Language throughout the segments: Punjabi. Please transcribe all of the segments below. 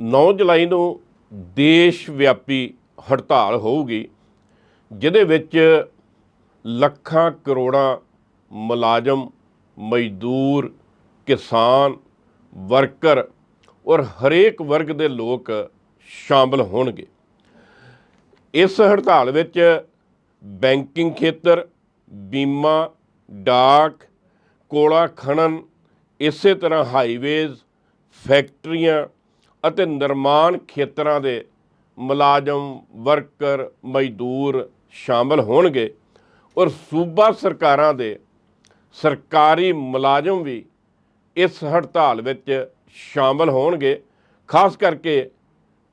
9 ਜੁਲਾਈ ਨੂੰ ਦੇਸ਼ ਵਿਆਪੀ ਹੜਤਾਲ ਹੋਊਗੀ, ਜਿਹਦੇ ਵਿੱਚ ਲੱਖਾਂ ਕਰੋੜਾਂ ਮੁਲਾਜ਼ਮ, ਮਜ਼ਦੂਰ, ਕਿਸਾਨ, ਵਰਕਰ ਔਰ ਹਰੇਕ ਵਰਗ ਦੇ ਲੋਕ ਸ਼ਾਮਲ ਹੋਣਗੇ। ਇਸ ਹੜਤਾਲ ਵਿੱਚ ਬੈਂਕਿੰਗ ਖੇਤਰ, ਬੀਮਾ, ਡਾਕ, ਕੋਲਾ ਖਣਨ, ਇਸੇ ਤਰ੍ਹਾਂ ਹਾਈਵੇਜ਼ ਫੈਕਟਰੀਆਂ ਅਤੇ ਨਿਰਮਾਣ ਖੇਤਰਾਂ ਦੇ ਮੁਲਾਜ਼ਮ, ਵਰਕਰ, ਮਜ਼ਦੂਰ ਸ਼ਾਮਲ ਹੋਣਗੇ ਔਰ ਸੂਬਾ ਸਰਕਾਰਾਂ ਦੇ ਸਰਕਾਰੀ ਮੁਲਾਜ਼ਮ ਵੀ ਇਸ ਹੜਤਾਲ ਵਿੱਚ ਸ਼ਾਮਲ ਹੋਣਗੇ। ਖਾਸ ਕਰਕੇ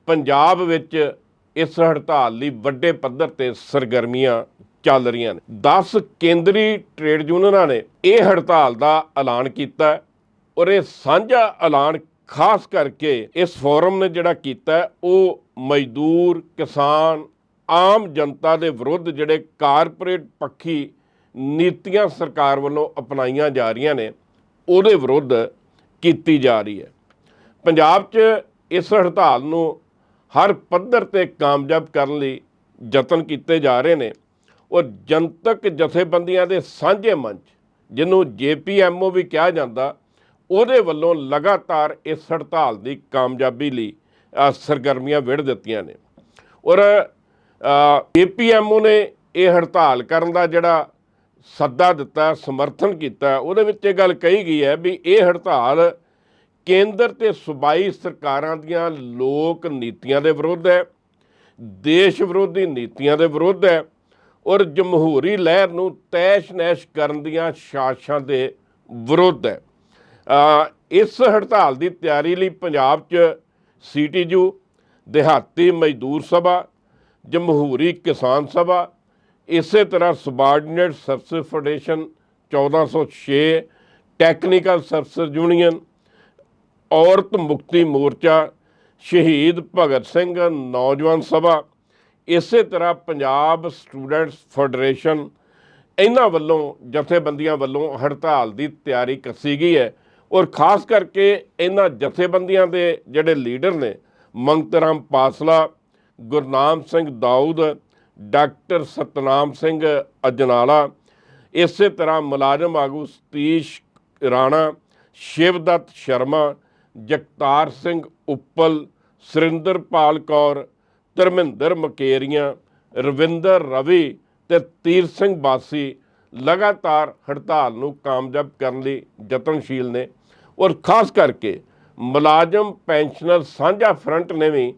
ਪੰਜਾਬ ਵਿੱਚ ਇਸ ਹੜਤਾਲ ਲਈ ਵੱਡੇ ਪੱਧਰ ਤੇ ਸਰਗਰਮੀਆਂ ਚੱਲ ਰਹੀਆਂ ਨੇ। 10 ਕੇਂਦਰੀ ਟ੍ਰੇਡ ਯੂਨੀਅਨਾਂ ਨੇ ਇਹ ਹੜਤਾਲ ਦਾ ਐਲਾਨ ਕੀਤਾ ਔਰ ਇਹ ਸਾਂਝਾ ਐਲਾਨ ਖਾਸ ਕਰਕੇ ਇਸ ਫੋਰਮ ਨੇ ਜਿਹੜਾ ਕੀਤਾ ਉਹ ਮਜ਼ਦੂਰ, ਕਿਸਾਨ, ਆਮ ਜਨਤਾ ਦੇ ਵਿਰੁੱਧ ਜਿਹੜੇ ਕਾਰਪੋਰੇਟ ਪੱਖੀ ਨੀਤੀਆਂ ਸਰਕਾਰ ਵੱਲੋਂ ਅਪਣਾਈਆਂ ਜਾ ਰਹੀਆਂ ਨੇ, ਉਹਦੇ ਵਿਰੁੱਧ ਕੀਤੀ ਜਾ ਰਹੀ ਹੈ। ਪੰਜਾਬ 'ਚ ਇਸ ਹੜਤਾਲ ਨੂੰ ਹਰ ਪੱਧਰ ਤੇ ਕਾਮਯਾਬ ਕਰਨ ਲਈ ਯਤਨ ਕੀਤੇ ਜਾ ਰਹੇ ਨੇ ਔਰ ਜਨਤਕ ਜਥੇਬੰਦੀਆਂ ਦੇ ਸਾਂਝੇ ਮੰਚ, ਜਿਹਨੂੰ ਜੇਪੀਐਮਓ ਵੀ ਕਿਹਾ ਜਾਂਦਾ ਉਹਦੇ ਵੱਲੋਂ ਲਗਾਤਾਰ ਇਸ ਹੜਤਾਲ ਦੀ ਕਾਮਯਾਬੀ ਲਈ ਸਰਗਰਮੀਆਂ ਵਿੜ ਦਿੱਤੀਆਂ ਨੇ। ਔਰ ਏਪੀਐਮਓ ਨੇ ਇਹ ਹੜਤਾਲ ਕਰਨ ਦਾ ਜਿਹੜਾ ਸੱਦਾ ਦਿੱਤਾ, ਸਮਰਥਨ ਕੀਤਾ, ਉਹਦੇ ਵਿੱਚ ਇਹ ਗੱਲ ਕਹੀ ਗਈ ਹੈ ਵੀ ਇਹ ਹੜਤਾਲ ਕੇਂਦਰ ਤੇ ਸੂਬਾਈ ਸਰਕਾਰਾਂ ਦੀਆਂ ਲੋਕ ਨੀਤੀਆਂ ਦੇ ਵਿਰੁੱਧ ਹੈ, ਦੇਸ਼ ਵਿਰੋਧੀ ਨੀਤੀਆਂ ਦੇ ਵਿਰੁੱਧ ਹੈ ਔਰ ਜਮਹੂਰੀ ਲਹਿਰ ਨੂੰ ਤੈਸ਼-ਨੈਸ਼ ਕਰਨ ਦੀਆਂ ਸਾਜ਼ਿਸ਼ਾਂ ਦੇ ਵਿਰੁੱਧ ਹੈ। ਇਸ ਹੜਤਾਲ ਦੀ ਤਿਆਰੀ ਲਈ ਪੰਜਾਬ 'ਚ ਸੀਟੀਯੂ, ਦਿਹਾਤੀ ਮਜ਼ਦੂਰ ਸਭਾ, ਜਮਹੂਰੀ ਕਿਸਾਨ ਸਭਾ, ਇਸੇ ਤਰ੍ਹਾਂ subordinate service federation 1406 technical service union, Aurat Mukti Morcha, ਸ਼ਹੀਦ ਭਗਤ ਸਿੰਘ ਨੌਜਵਾਨ ਸਭਾ, ਇਸੇ ਤਰ੍ਹਾਂ ਪੰਜਾਬ ਸਟੂਡੈਂਟਸ ਫੈਡਰੇਸ਼ਨ, ਇਹਨਾਂ ਵੱਲੋਂ ਜਥੇਬੰਦੀਆਂ ਵੱਲੋਂ ਹੜਤਾਲ ਦੀ ਤਿਆਰੀ ਕੱਸੀ ਗਈ ਹੈ। ਔਰ ਖਾਸ ਕਰਕੇ ਇਹਨਾਂ ਜਥੇਬੰਦੀਆਂ ਦੇ ਜਿਹੜੇ ਲੀਡਰ ਨੇ, ਮੰਗਤਰਾਮ ਪਾਸਲਾ, ਗੁਰਨਾਮ ਸਿੰਘ ਦਾਊਦ, ਡਾਕਟਰ ਸਤਨਾਮ ਸਿੰਘ ਅਜਨਾਲਾ, ਇਸੇ ਤਰ੍ਹਾਂ ਮੁਲਾਜ਼ਮ ਆਗੂ ਸਤੀਸ਼ ਰਾਣਾ, ਸ਼ਿਵਦੱਤ ਸ਼ਰਮਾ, ਜਗਤਾਰ ਸਿੰਘ ਉੱਪਲ, ਸੁਰਿੰਦਰਪਾਲ ਕੌਰ, ਧਰਮਿੰਦਰ ਮਕੇਰੀਆਂ, ਰਵਿੰਦਰ ਰਵੀ ਤੇ ਤੀਰ ਸਿੰਘ ਬਾਸੀ ਲਗਾਤਾਰ ਹੜਤਾਲ ਨੂੰ ਕਾਮਯਾਬ ਕਰਨ ਲਈ ਯਤਨਸ਼ੀਲ ਨੇ। ਔਰ ਖਾਸ ਕਰਕੇ ਮੁਲਾਜ਼ਮ ਪੈਨਸ਼ਨਰ ਸਾਂਝਾ ਫਰੰਟ ਨੇ ਵੀ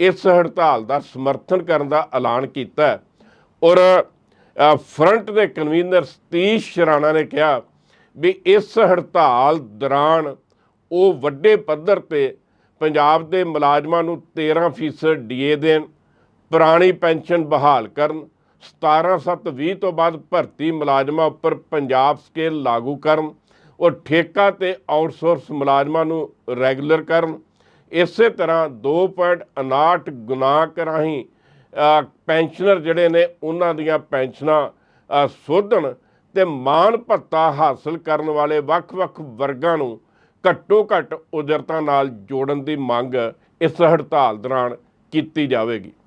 ਇਸ ਹੜਤਾਲ ਦਾ ਸਮਰਥਨ ਕਰਨ ਦਾ ਐਲਾਨ ਕੀਤਾ ਔਰ ਫਰੰਟ ਦੇ ਕਨਵੀਨਰ ਸਤੀਸ਼ ਸ਼ਰਾਣਾ ਨੇ ਕਿਹਾ ਵੀ ਇਸ ਹੜਤਾਲ ਦੌਰਾਨ ਉਹ ਵੱਡੇ ਪੱਧਰ ਤੇ ਪੰਜਾਬ ਦੇ ਮੁਲਾਜ਼ਮਾਂ ਨੂੰ 13% ਡੀਏ ਦੇਣ, ਪੁਰਾਣੀ ਪੈਨਸ਼ਨ ਬਹਾਲ ਕਰਨ 17/7/20 ਤੋਂ ਬਾਅਦ ਭਰਤੀ ਮੁਲਾਜ਼ਮਾਂ ਉੱਪਰ ਪੰਜਾਬ ਸਕੇਲ ਲਾਗੂ ਕਰਨ ਉਹ ਠੇਕਾ ਤੇ ਆਊਟਸੋਰਸ ਮੁਲਾਜ਼ਮਾਂ ਨੂੰ ਰੈਗੂਲਰ ਕਰਨ। ਇਸੇ ਤਰ੍ਹਾਂ 2.59 ਗੁਨਾਕ ਰਾਹੀਂ ਪੈਨਸ਼ਨਰ ਜਿਹੜੇ ਨੇ, ਉਹਨਾਂ ਦੀਆਂ ਪੈਨਸ਼ਨਾਂ ਸੋਧਣ ਤੇ ਮਾਨ ਭੱਤਾ ਹਾਸਲ ਕਰਨ ਵਾਲੇ ਵੱਖ-ਵੱਖ ਵਰਗਾਂ ਨੂੰ ਘੱਟੋ ਘੱਟ ਉਜਰਤਾਂ ਨਾਲ ਜੋੜਨ ਦੀ ਮੰਗ ਇਸ ਹੜਤਾਲ ਦੌਰਾਨ ਕੀਤੀ ਜਾਵੇਗੀ।